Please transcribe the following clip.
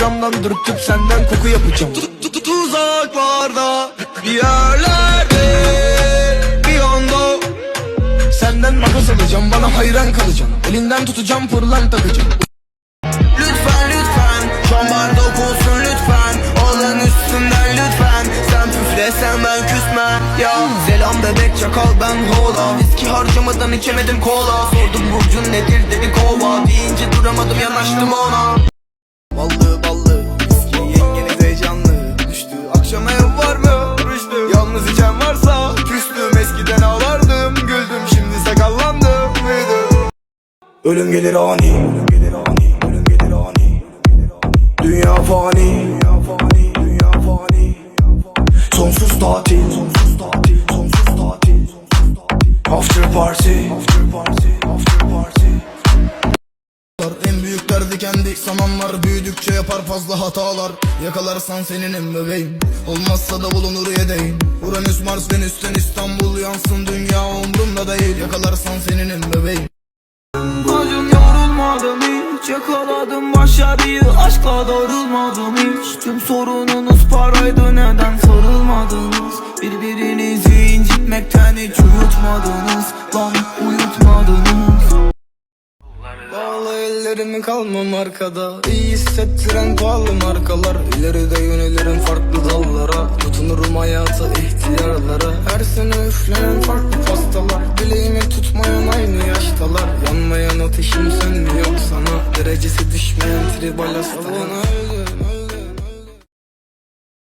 Instagram'dan dürtüp senden koku yapacağım. Tu- tu- Tuzaklarda bir yerlerde bir anda Senden makas alacağım bana hayran kalacaksın. Elinden tutacağım pırlanta takacağım. Lütfen lütfen Şambar dokunsun lütfen. Olan üstümden lütfen. Sen püflesen ben küsmem Ya selam bebek çakal ben hola. Viski harcamadan içemedim kola. Sordum burcun nedir dedi kova. Deyince duramadım yanaştım ona İçen varsa Küstüm eskiden ağlardım Güldüm şimdi sakallandım Ölüm gelir ani Ölüm gelir ani Ölüm gelir ani Dünya fani Dünya fani Dünya fani. Sonsuz tatil Sonsuz tatil Sonsuz tatil. After party After party kendi samanlar Büyüdükçe yapar fazla hatalar. Yakalarsan senin en bebeğim. Olmazsa da bulunur yedeğin Uranüs Mars Venüs'ten İstanbul yansın. Dünya umrumda değil. Yakalarsan senin en bebeğim. Bacım yorulmadım hiç. Yakaladım başarıyı. Aşkla darılmadım hiç. Tüm sorununuz paraydı. Neden sarılmadınız? Birbirinizi incitmekten hiç uyutmadınız. Lan Bağlı ellerimi kalmam arkada. İyi hissettiren pahalı markalar. İleride yönelirim farklı dallara. Tutunurum hayata ihtiyarlara. Her sene üflenen farklı pastalar. Dileğimi tutmayan aynı yaştalar. Yanmayan ateşim sönmüyor sana? Derecesi düşmeyen tribal hastalar